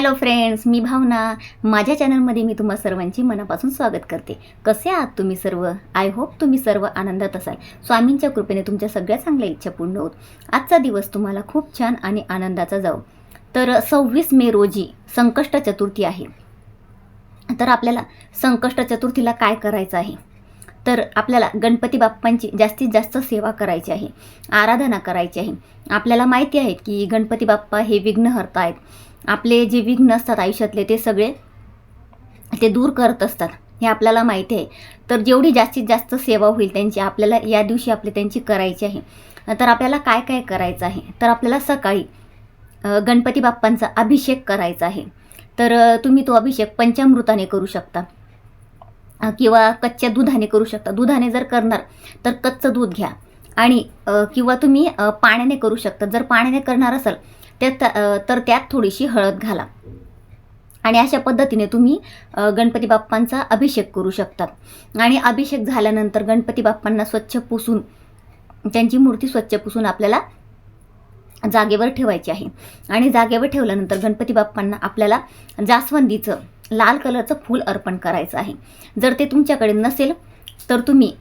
Hello friends मी भावना. माझ्या चॅनलमध्ये मी तुम्हा सर्वांची मनापासून स्वागत करते. कसे आहात तुम्ही सर्व? आय होप तुम्ही सर्व आनंदात असाल. स्वामींच्या कृपेने तुमच्या सगळ्या चांगल्या इच्छा पूर्ण होत. आजचा दिवस तुम्हाला खूप छान आणि आनंदाचा जाऊ तर सव्वीस मे रोजी संकष्ट चतुर्थी आहे. तर आपल्याला संकष्ट चतुर्थीला काय करायचं आहे? तर आपल्याला गणपती बाप्पांची जास्तीत जास्त सेवा करायची आहे. आराधना करायची आहे. आपल्याला माहिती आहे की गणपती बाप्पा हे विघ्नहर्ता आहेत. आपले जे विघ्न असतात आयुष्यातले ते सगळे ते दूर करत असतात. हे आपल्याला माहिती आहे. तर जेवढी जास्तीत जास्त सेवा होईल त्यांची आपल्याला या दिवशी आपली त्यांची करायची आहे. तर आपल्याला काय काय करायचं आहे? तर आपल्याला सकाळी गणपती बाप्पांचा अभिषेक करायचा आहे. तर तुम्ही तो अभिषेक पंचामृताने करू शकता. किंवा कच्च्या दुधाने करू शकता. दुधाने जर करणार तर कच्चं दूध घ्या. आणि किंवा तुम्ही पाण्याने करू शकता. जर पाण्याने करणार असाल त्यात तर त्यात थोडीशी हळद घाला. आणि अशा पद्धतीने तुम्ही गणपती बाप्पांचा अभिषेक करू शकता आणि अभिषेक झाल्यानंतर गणपती बाप्पांना स्वच्छ पुसून त्यांची मूर्ती स्वच्छ पुसून आपल्याला जागेवर ठेवायची आहे. आणि जागेवर ठेवल्यानंतर गणपती बाप्पांना आपल्याला जास्वंदीचं लाल कलरचं फूल अर्पण करायचं आहे. जर ते तुमच्याकडे नसेल तर तुम्ही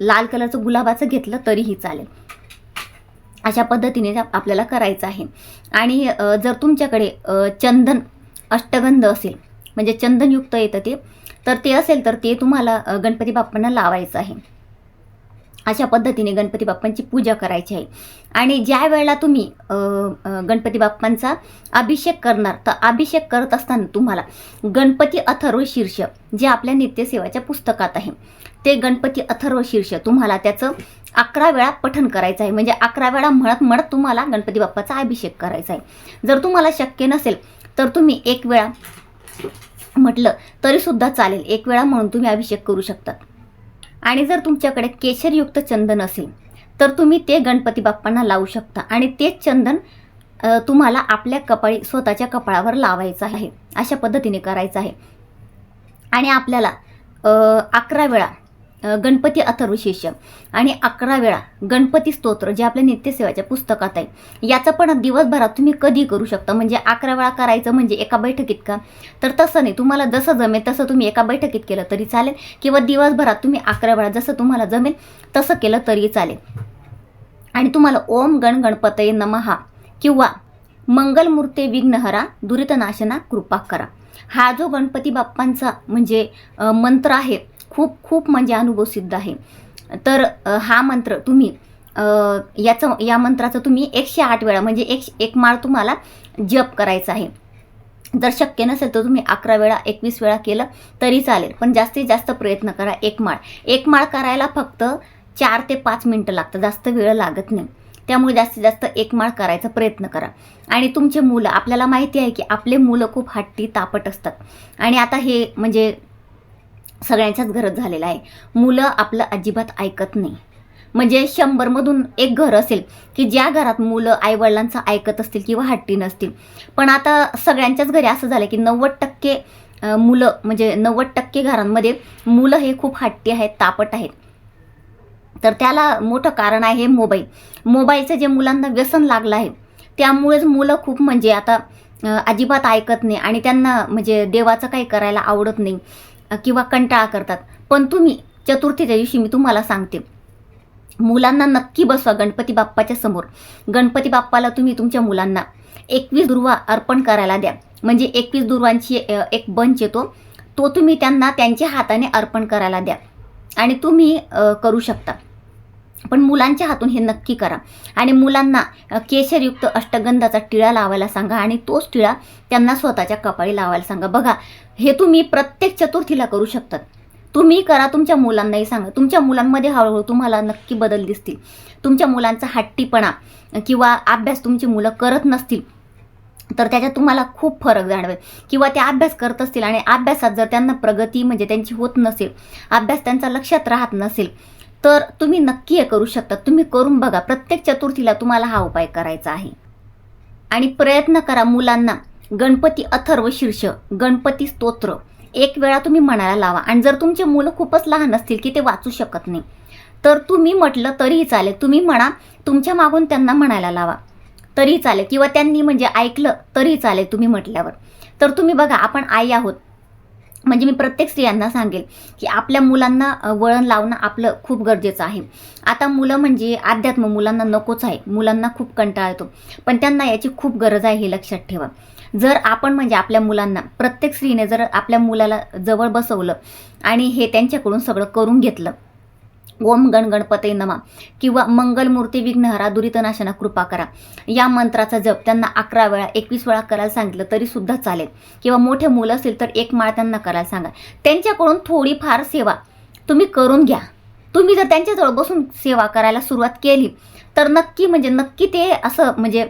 लाल कलरचं गुलाबाचं घेतलं तरीही चालेल. अशा पद्धतीने आपल्याला करायचं आहे. आणि जर तुमच्याकडे चंदन अष्टगंध असेल म्हणजे चंदनयुक्त येतं ते तर ते असेल तर ते तुम्हाला गणपती बाप्पांना लावायचं आहे. अशा पद्धतीने गणपती बाप्पांची पूजा करायची आहे. आणि ज्या वेळेला तुम्ही गणपती बाप्पांचा अभिषेक करणार तर अभिषेक करत असताना तुम्हाला गणपती अथर्व शीर्ष जे आपल्या नित्यसेवाच्या पुस्तकात आहे ते गणपती अथर्व शीर्ष तुम्हाला त्याचं अकरा वेळा पठण करायचं आहे. म्हणजे अकरा वेळा म्हणत म्हणत तुम्हाला गणपती बाप्पाचा अभिषेक करायचा आहे. जर तुम्हाला शक्य नसेल तर तुम्ही एक वेळा म्हटलं तरीसुद्धा चालेल. एक वेळा म्हणून तुम्ही अभिषेक करू शकतात आणि जर तुमच्याकडे केशरयुक्त चंदन असेल तर तुम्ही ते गणपती बाप्पांना लावू शकता. आणि तेच चंदन तुम्हाला आपल्या कपाळी स्वतःच्या कपाळावर लावायचं आहे. अशा पद्धतीने करायचं आहे. आणि आपल्याला अकरा वेळा गणपती अथर्वशीर्ष आणि अकरा वेळा गणपती स्तोत्र जे आपल्या नित्यसेवाच्या पुस्तकात आहे. याचं पण दिवसभरात तुम्ही कधी करू शकता. म्हणजे अकरा वेळा करायचं म्हणजे एका बैठकीत का? तर तसं नाही. तुम्हाला जसं जमेल तसं तुम्ही एका बैठकीत केलं तरी चालेल. किंवा दिवसभरात तुम्ही अकरा वेळा जसं तुम्हाला जमेल तसं केलं तरी चालेल. आणि तुम्हाला ओम गण गणपतये नमहा किंवा मंगलमूर्ते विघ्नहरा दुरितनाशना कृपा करा. हा जो गणपती बाप्पांचा म्हणजे मंत्र आहे खूप खूप म्हणजे अनुभव सिद्ध आहे. तर हा मंत्र तुम्ही याचं या मंत्राचं तुम्ही एकशे आठ वेळा म्हणजे एक एक माळ तुम्हाला जप करायचा आहे. जर शक्य नसेल तर तुम्ही अकरा वेळा एकवीस वेळा केलं तरी चालेल पण जास्तीत जास्त प्रयत्न करा एक माळ. एक माळ करायला फक्त चार ते पाच मिनटं लागतं जास्त वेळ लागत नाही. त्यामुळे जास्तीत जास्त एक माळ करायचा प्रयत्न करा. आणि तुमचे मुलं आपल्याला माहिती आहे की आपले मुलं खूप हट्टी तापट असतात. आणि आता हे म्हणजे सगळ्यांच्याच घरात झालेलं आहे. मुलं आपलं अजिबात ऐकत नाही. म्हणजे शंभरमधून एक घर असेल की ज्या घरात मुलं आईवडिलांचं ऐकत असतील किंवा हट्टी नसतील. पण आता सगळ्यांच्याच घरी असं झालं की नव्वद टक्के मुलं म्हणजे नव्वद टक्के घरांमध्ये मुलं हे खूप हट्टी आहेत तापट आहेत. तर त्याला मोठं कारण आहे मोबाईल. मोबाईलचं जे मुलांना व्यसन लागलं आहे त्यामुळेच मुलं खूप म्हणजे आता अजिबात ऐकत नाही आणि त्यांना म्हणजे देवाचं काही करायला आवडत नाही. किंवा कंटाळा करतात. पण तुम्ही चतुर्थीच्या दिवशी मी तुम्हाला सांगते. मुलांना नक्की बसवा गणपती बाप्पाच्या समोर. गणपती बाप्पाला तुम्ही तुमच्या मुलांना एकवीस दुर्वा अर्पण करायला द्या. म्हणजे एकवीस दुर्वांची एक बंच येतो. तो तुम्ही त्यांना त्यांच्या हाताने अर्पण करायला द्या. आणि तुम्ही करू शकता. पण मुलांच्या हातून हे नक्की करा. आणि मुलांना केशरयुक्त अष्टगंधाचा टिळा लावायला सांगा आणि तोच टिळा त्यांना स्वतःच्या कपाळी लावायला सांगा. बघा हे तुम्ही प्रत्येक चतुर्थीला करू शकतात. तुम्ही करा तुमच्या मुलांनाही सांगा. तुमच्या मुलांमध्ये हळूहळू तुम्हाला नक्की बदल दिसतील. तुमच्या मुलांचा हट्टीपणा किंवा अभ्यास तुमची मुलं करत नसतील तर त्याच्यात तुम्हाला खूप फरक जाणवेल. किंवा ते अभ्यास करत असतील आणि अभ्यासात जर त्यांना प्रगती म्हणजे त्यांची होत नसेल अभ्यास त्यांचा लक्षात राहत नसेल तर तुम्ही नक्की हे करू शकता. तुम्ही करून बघा. प्रत्येक चतुर्थीला तुम्हाला हा उपाय करायचा आहे. आणि प्रयत्न करा मुलांना. गणपती अथर्व शीर्ष गणपती स्तोत्र. एक वेळा तुम्ही म्हणायला लावा. आणि जर तुमचे मुलं खूपच लहान असतील की ते वाचू शकत नाही तर तुम्ही म्हटलं तरीही चालेल. तुम्ही म्हणा तुमच्या मागून त्यांना म्हणायला लावा. तरी चालेल. किंवा त्यांनी म्हणजे ऐकलं तरी चालेल तुम्ही म्हटल्यावर. तर तुम्ही बघा आपण आई आहोत. म्हणजे मी प्रत्येक स्त्रियांना सांगेल की आपल्या मुलांना वळण लावणं आपलं खूप गरजेचं आहे. आता मुलं म्हणजे अध्यात्म मुलांना नकोच आहे. मुलांना खूप कंटाळा येतो. पण त्यांना याची खूप गरज आहे हे लक्षात ठेवा. जर आपण म्हणजे आपल्या मुलांना प्रत्येक स्त्रीने जर आपल्या मुलाला जवळ बसवलं आणि हे त्यांच्याकडून सगळं करून घेतलं ओम गण गणपते नमा. किंवा मंगलमूर्ती विघ्नहरा दुरितनाशना कृपा करा. या मंत्राचा जप त्यांना अकरा वेळा एकवीस वेळा करायला सांगितलं तरी सुद्धा चालेल. किंवा मोठे मुलं असेल तर एक माळ त्यांना करायला सांगा. त्यांच्याकडून थोडीफार सेवा तुम्ही करून घ्या. तुम्ही जर त्यांच्याजवळ बसून सेवा करायला सुरुवात केली तर नक्की म्हणजे नक्की ते असं म्हणजे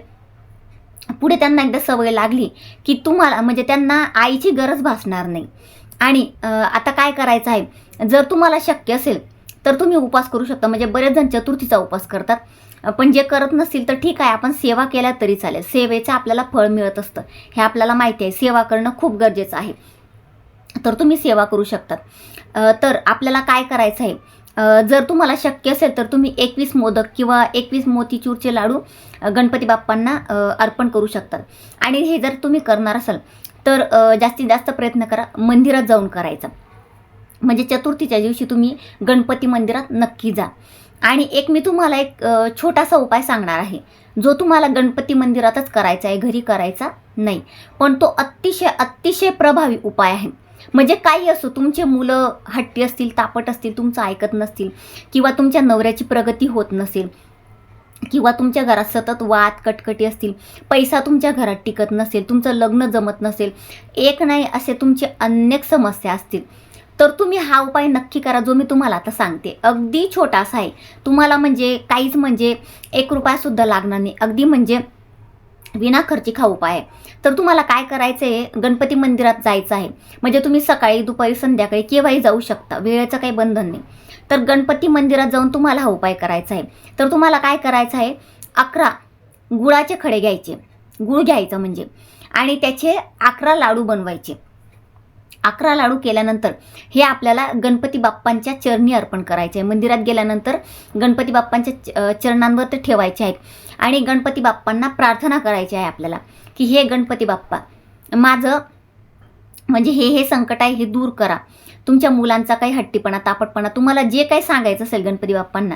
पुढे त्यांना एकदा सवय लागली की तुम्हाला म्हणजे त्यांना आईची गरज भासणार नाही. आणि आता काय करायचं आहे? जर तुम्हाला शक्य असेल तर तुम्ही उपवास करू शकता. म्हणजे बरेच जण चतुर्थीचा उपवास करतात. पण जे करत नसतील तर ठीक आहे आपण सेवा केल्या तरी चालेल. सेवेचं आपल्याला फळ मिळत असतं. हे आपल्याला माहिती आहे. सेवा करणं खूप गरजेचं आहे. तर तुम्ही सेवा करू शकतात. तर आपल्याला काय करायचं आहे? जर तुम्हाला शक्य असेल तर तुम्ही एकवीस मोदक किंवा एकवीस मोतीचूरचे लाडू गणपती बाप्पांना अर्पण करू शकतात. आणि हे जर तुम्ही करणार असाल तर जास्तीत जास्त प्रयत्न करा. मंदिरात जाऊन करायचा. म्हणजे चतुर्थीच्या दिवशी तुम्ही गणपती मंदिरात नक्की जा. आणि एक मी तुम्हाला एक छोटासा उपाय सांगणार आहे. जो तुम्हाला गणपती मंदिरातच करायचा आहे घरी करायचा नाही पण तो अतिशय अतिशय प्रभावी उपाय आहे. म्हणजे काही असो तुमचे मुलं हट्टी असतील तापट असतील तुमचं ऐकत नसतील किंवा तुमच्या नवऱ्याची प्रगती होत नसेल किंवा तुमच्या घरात सतत वाद कटकटी असतील पैसा तुमच्या घरात टिकत नसेल तुमचं लग्न जमत नसेल एक नाही असे तुमचे अनेक समस्या असतील. तर तुम्ही हा उपाय नक्की करा जो मी तुम्हाला आता सांगते. अगदी छोटासा आहे. तुम्हाला म्हणजे काहीच म्हणजे एक रुपयासुद्धा लागणार नाही. अगदी म्हणजे विना खर्चिक हा उपाय आहे. तर तुम्हाला काय करायचं आहे गणपती मंदिरात जायचं आहे. म्हणजे तुम्ही सकाळी दुपारी संध्याकाळी केव्हाही जाऊ शकता. वेळेचं काही बंधन नाही. तर गणपती मंदिरात जाऊन तुम्हाला हा उपाय करायचा आहे. तर तुम्हाला काय करायचं आहे? अकरा गुळाचे खडे घ्यायचे. गुळ घ्यायचं म्हणजे. आणि त्याचे अकरा लाडू बनवायचे. अकरा लाडू केल्यानंतर हे आपल्याला गणपती बाप्पांच्या चरणी अर्पण करायचे. आहे मंदिरात गेल्यानंतर गणपती बाप्पांच्या च- चरणांवर ते ठेवायचे आहेत. आणि गणपती बाप्पांना प्रार्थना करायची आहे आपल्याला की हे गणपती बाप्पा माझं म्हणजे हे हे संकट आहे हे दूर करा. तुमच्या मुलांचा काही हट्टीपणा तापटपणा तुम्हाला जे काही सांगायचं असेल गणपती बाप्पांना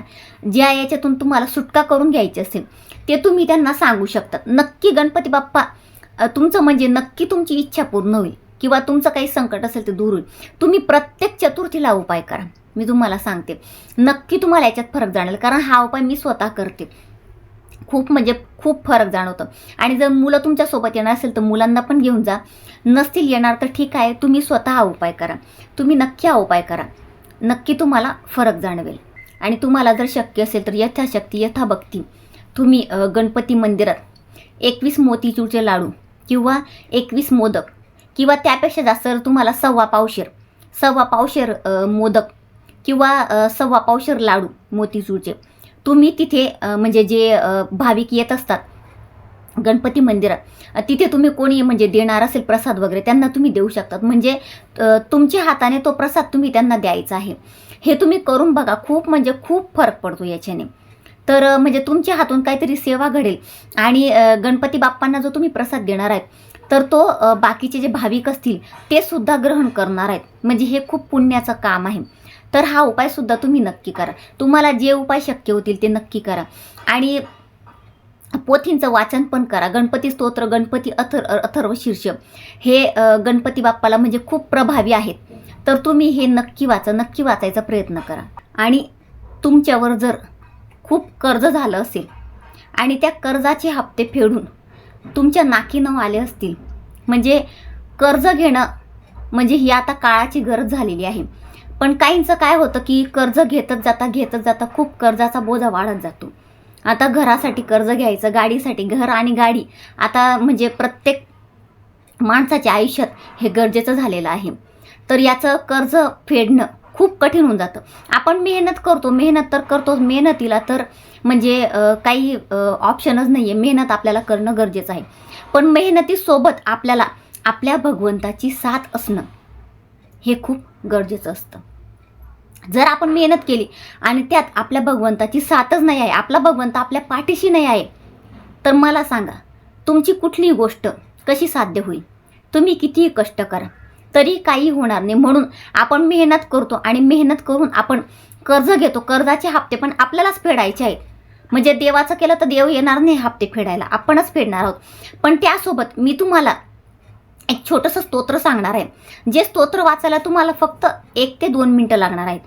ज्या याच्यातून तुम्हाला सुटका करून घ्यायची असेल ते तुम्ही त्यांना सांगू शकतात नक्की गणपती बाप्पा तुमचं म्हणजे नक्की तुमची इच्छा पूर्ण होईल. किंवा तुमचं काही संकट असेल ते दूर होईल. तुम्ही प्रत्येक चतुर्थीला उपाय करा. मी तुम्हाला सांगते. नक्की तुम्हाला याच्यात फरक जाणेल कारण हा उपाय मी स्वतः करते. खूप म्हणजे खूप फरक जाणवतं. आणि जर मुलं तुमच्यासोबत येणार असेल तर मुलांना पण घेऊन जा. नसतील येणार तर ठीक आहे. तुम्ही स्वतः हा उपाय करा. तुम्ही नक्की हा उपाय करा. नक्की तुम्हाला फरक जाणवेल. आणि तुम्हाला जर शक्य असेल तर यथाशक्ती यथाभक्ती तुम्ही गणपती मंदिरात एकवीस मोतीचूरचे लाडू किंवा एकवीस मोदक किंवा त्यापेक्षा जास्त जर तुम्हाला सव्वा पावशेर सव्वा पावशेर मोदक किंवा सव्वा पावशेर लाडू मोतीचूरचे तुम्ही तिथे म्हणजे जे भाविक येत असतात गणपती मंदिरात तिथे तुम्ही कोणी म्हणजे देणार असेल प्रसाद वगैरे त्यांना तुम्ही देऊ शकतात. म्हणजे तुमच्या हाताने तो प्रसाद तुम्ही त्यांना द्यायचा आहे. हे तुम्ही करून बघा खूप म्हणजे खूप फरक पडतो याच्याने. तर म्हणजे तुमच्या हातून काहीतरी सेवा घडेल आणि गणपती बाप्पांना जो तुम्ही प्रसाद देणार आहेत तर तो बाकीचे जे भाविक असतील ते सुद्धा ग्रहण करणार आहेत. म्हणजे हे खूप पुण्याचं काम आहे. तर हा उपायसुद्धा तुम्ही नक्की करा. तुम्हाला जे उपाय शक्य होतील ते नक्की करा. आणि पोथींचं वाचन पण करा. गणपती स्तोत्र गणपती अथर अथर्व शीर्ष हे गणपती बाप्पाला म्हणजे खूप प्रभावी आहेत. तर तुम्ही हे नक्की वाचा नक्की वाचायचा प्रयत्न करा. आणि तुमच्यावर जर खूप कर्ज झालं असेल आणि त्या कर्जाचे हप्ते फेडून तुमच्या नाकी न आले असतील. म्हणजे कर्ज घेणं म्हणजे ही आता काळाची गरज झालेली आहे. पण काहींचं काय होतं की कर्ज घेतच जाता घेतच जाता खूप कर्जाचा बोजा वाढत जातो. आता घरासाठी कर्ज घ्यायचं गाडीसाठी घर आणि गाडी. आता म्हणजे प्रत्येक माणसाच्या आयुष्यात हे गरजेचं झालेलं आहे. तर याचं कर्ज फेडणं खूप कठीण होऊन जातं. आपण मेहनत करतो मेहनत तर करतोच. मेहनतीला तर म्हणजे काही ऑप्शनच नाही आहे मेहनत आपल्याला करणं गरजेचं आहे. पण मेहनतीसोबत आपल्याला आपल्या भगवंताची साथ असणं हे खूप गरजेचं असतं. जर आपण मेहनत केली आणि त्यात आपल्या भगवंताची साथच नाही आहे आपला भगवंत आपल्या पाठीशी नाही आहे तर मला सांगा तुमची कुठलीही गोष्ट कशी साध्य होईल? तुम्ही कितीही कष्ट करा तरी काही होणार नाही. म्हणून आपण मेहनत करतो आणि मेहनत करून आपण कर्ज घेतो. कर्जाचे हप्ते पण आपल्यालाच फेडायचे आहेत. म्हणजे देवाचं केलं तर देव येणार नाही हप्ते फेडायला. आपणच फेडणार आहोत. पण त्यासोबत मी तुम्हाला एक छोटंसं स्तोत्र सांगणार आहे. जे स्तोत्र वाचायला तुम्हाला फक्त एक ते दोन मिनटं लागणार आहेत.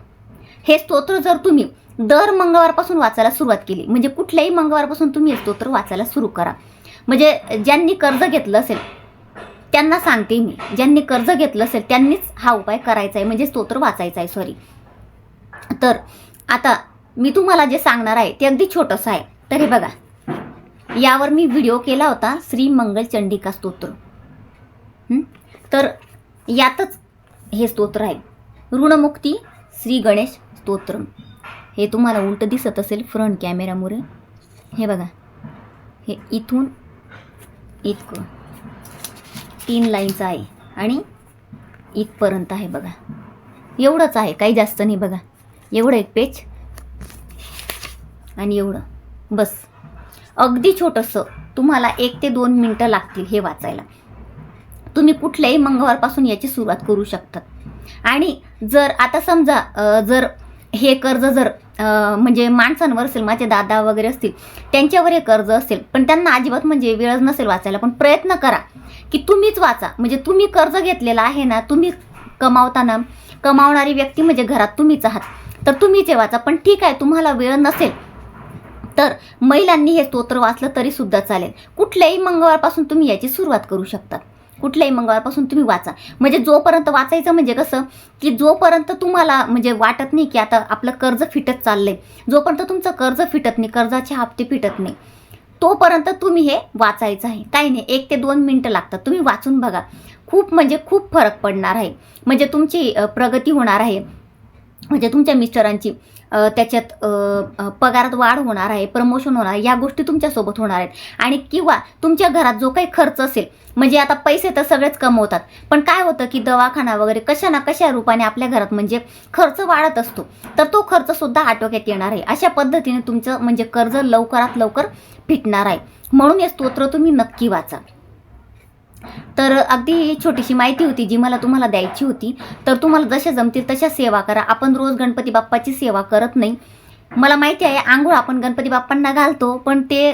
हे स्तोत्र जर तुम्ही दर मंगळवारपासून वाचायला सुरुवात केली म्हणजे कुठल्याही मंगळवारपासून तुम्ही हे स्तोत्र वाचायला सुरू करा. म्हणजे ज्यांनी कर्ज घेतलं असेल त्यांना सांगते मी. ज्यांनी कर्ज घेतलं असेल त्यांनीच हा उपाय करायचा आहे म्हणजे स्तोत्र वाचायचा आहे सॉरी तर आता मी तुम्हाला जे सांगणार आहे ते अगदी छोटंसं आहे. तर हे बघा. यावर मी व्हिडिओ केला होता श्री मंगल चंडिका स्तोत्र. तर यातच हे स्तोत्र आहे. ऋणमुक्ती श्री गणेश स्तोत्र. हे तुम्हाला उलट दिसत असेल फ्रंट कॅमेरामुळे हे बघा. हे इथून इतकं. तीन लाईनचं आहे. आणि इथपर्यंत आहे बघा. एवढंच आहे काही जास्त नाही बघा. एवढं एक पेज आणि एवढं. बस. अगदी छोटंसं. तुम्हाला एक ते दोन मिनटं लागतील हे वाचायला. तुम्ही कुठल्याही मंगळवारपासून याची सुरुवात करू शकतात. आणि जर आता समजा जर हे कर्ज जर म्हणजे माणसांवर असेल माझे दादा वगैरे असतील त्यांच्यावर हे कर्ज असेल पण त्यांना अजिबात म्हणजे वेळच नसेल वाचायला. पण प्रयत्न करा की तुम्हीच वाचा. म्हणजे तुम्ही कर्ज घेतलेलं आहे ना तुम्ही कमावताना कमावणारी व्यक्ती म्हणजे घरात तुम्हीच आहात. तर तुम्हीच हे वाचा. पण ठीक आहे तुम्हाला वेळ नसेल तर महिलांनी हे स्तोत्र वाचलं तरी सुद्धा चालेल. कुठल्याही मंगळवारपासून तुम्ही याची सुरुवात करू शकतात कुठल्याही मंगळापासून तुम्ही वाचा. म्हणजे जोपर्यंत वाचायचं म्हणजे कसं की जोपर्यंत तुम्हाला म्हणजे वाटत नाही की आता आपलं कर्ज फिटत चाललंय जोपर्यंत तुमचं कर्ज फिटत नाही कर्जाचे हप्ते फिटत नाही तोपर्यंत तुम्ही हे वाचायचं आहे. काही नाही एक ते दोन मिनटं लागतात. तुम्ही वाचून बघा. खूप म्हणजे खूप फरक पडणार आहे. म्हणजे तुमची प्रगती होणार आहे. म्हणजे तुमच्या मिस्टरांची त्याच्यात पगारात वाढ होणार आहे प्रमोशन होणार आहे या गोष्टी तुमच्यासोबत होणार आहेत. आणि किंवा तुमच्या घरात जो काही खर्च असेल म्हणजे आता पैसे तर सगळेच कमवतात पण काय होतं की दवाखाना वगैरे कशा ना कशा रूपाने आपल्या घरात म्हणजे खर्च वाढत असतो तर तो खर्च सुद्धा आटोक्यात येणार आहे. अशा पद्धतीने तुमचं म्हणजे कर्ज लवकरात लवकर फिटणार आहे. म्हणून हे स्तोत्र तुम्ही नक्की वाचा. तर अगदी छोटीशी माहिती होती जी मला तुम्हाला द्यायची होती. तर तुम्हाला जशा जमतील तशा सेवा करा. आपण रोज गणपती बाप्पाची सेवा करत नाही. मला माहिती आहे आंघोळ आपण गणपती बाप्पांना घालतो पण ते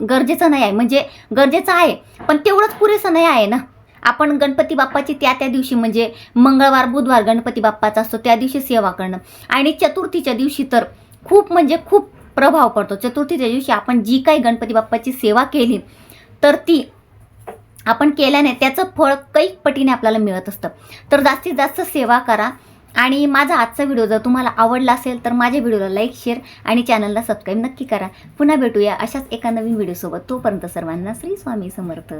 गरजेचं नाही आहे. म्हणजे गरजेचं आहे पण तेवढंच पुरेसं नाही आहे ना. आपण गणपती बाप्पाची त्या त्या दिवशी म्हणजे मंगळवार बुधवार गणपती बाप्पाचा असतो त्या दिवशी सेवा करणं. आणि चतुर्थीच्या दिवशी तर खूप म्हणजे खूप प्रभाव पडतो. चतुर्थीच्या दिवशी आपण जी काही गणपती बाप्पाची सेवा केली तर ती आपण केल्याने त्याचं फळ कैक पटीने आपल्याला मिळत असतं. तर जास्तीत जास्त सेवा करा. आणि माझा आजचा व्हिडिओ जर तुम्हाला आवडला असेल तर माझ्या व्हिडिओला लाईक शेअर आणि चॅनलला सबस्क्राईब नक्की करा. पुन्हा भेटूया अशाच एका नवीन व्हिडिओसोबत. तोपर्यंत सर्वांना श्री स्वामी समर्थ.